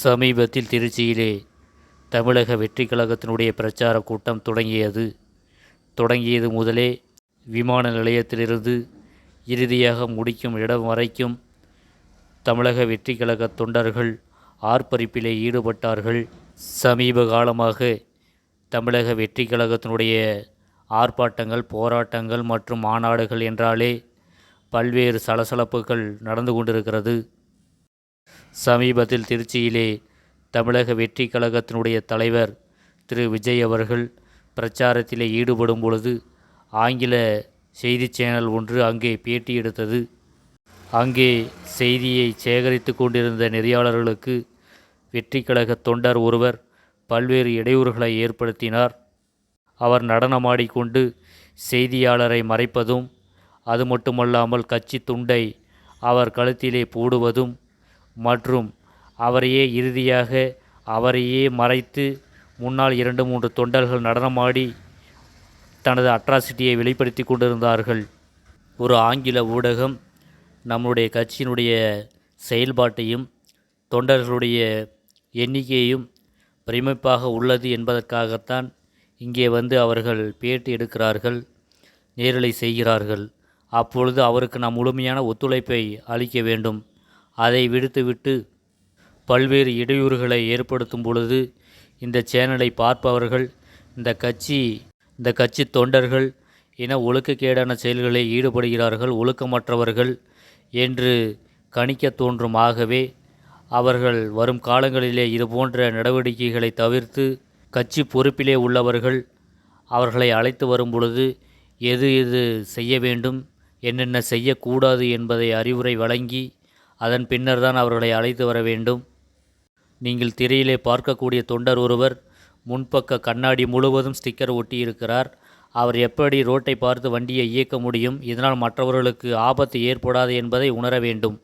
சமீபத்தில் திருச்சியிலே தமிழக வெற்றி கழகத்தினுடைய பிரச்சார கூட்டம் தொடங்கியது. தொடங்கியது முதலே விமான நிலையத்திலிருந்து இறுதியாக முடிக்கும் இடம் வரைக்கும் தமிழக வெற்றி கழக தொண்டர்கள் ஆர்ப்பரிப்பிலே ஈடுபட்டார்கள். சமீப காலமாக தமிழக வெற்றி கழகத்தினுடைய ஆர்ப்பாட்டங்கள் போராட்டங்கள் மற்றும் மாநாடுகள் என்றாலே பல்வேறு சலசலப்புகள் நடந்து கொண்டிருக்கிறது. சமீபத்தில் திருச்சியிலே தமிழக வெற்றி கழகத்தினுடைய தலைவர் திரு. விஜய் அவர்கள் பிரச்சாரத்திலே ஈடுபடும் பொழுது ஆங்கில செய்தி சேனல் ஒன்று அங்கே பேட்டி எடுத்தது. அங்கே செய்தியை சேகரித்து கொண்டிருந்த நெறியாளர்களுக்கு வெற்றி கழக தொண்டர் ஒருவர் பல்வேறு இடையூறுகளை ஏற்படுத்தினார். அவர் நடனமாடிக்கொண்டு செய்தியாளரை மறைப்பதும் அது மட்டுமல்லாமல் கட்சி துண்டை அவர் கழுத்திலே போடுவதும் மற்றும் அவரையே இறுதியாக அவரையே மறைத்து முன்னால் இரண்டு மூன்று தொண்டர்கள் நடனமாடி தனது அட்ராசிட்டியை வெளிப்படுத்தி கொண்டிருந்தார்கள். ஒரு ஆங்கில ஊடகம் நம்முடைய கட்சியினுடைய செயல்பாட்டையும் தொண்டர்களுடைய எண்ணிக்கையையும் பிரமிப்பாக உள்ளது என்பதற்காகத்தான் இங்கே வந்து அவர்கள் பேட்டி எடுக்கிறார்கள் நேரலை செய்கிறார்கள். அப்பொழுது அவருக்கு நாம் முழுமையான ஒத்துழைப்பை அளிக்க வேண்டும். அதை விடுத்துவிட்டு பல்வேறு இடையூறுகளை ஏற்படுத்தும் பொழுது இந்த சேனலை பார்ப்பவர்கள் இந்த கட்சி இந்த கட்சி தொண்டர்கள் என ஒழுக்கக்கேடான செயல்களில் ஈடுபடுகிறார்கள் ஒழுக்கமற்றவர்கள் என்று கணிக்க தோன்றும் ஆகவே அவர்கள் வரும் காலங்களிலே இதுபோன்ற நடவடிக்கைகளை தவிர்த்து கட்சி பொறுப்பிலே உள்ளவர்கள் அவர்களை அழைத்து வரும் பொழுது எது எது செய்ய வேண்டும் என்னென்ன செய்யக்கூடாது என்பதை அறிவுரை வழங்கி அதன் பின்னர் தான் அவர்களை அழைத்து வர வேண்டும். நீங்கள் திரையிலே பார்க்கக்கூடிய தொண்டர் ஒருவர் முன்பக்க கண்ணாடி முழுவதும் ஸ்டிக்கர் ஒட்டியிருக்கிறார். அவர் எப்படி ரோட்டை பார்த்து வண்டியை இயக்க முடியும்? இதனால் மற்றவர்களுக்கு ஆபத்து ஏற்படாது என்பதை உணர வேண்டும்.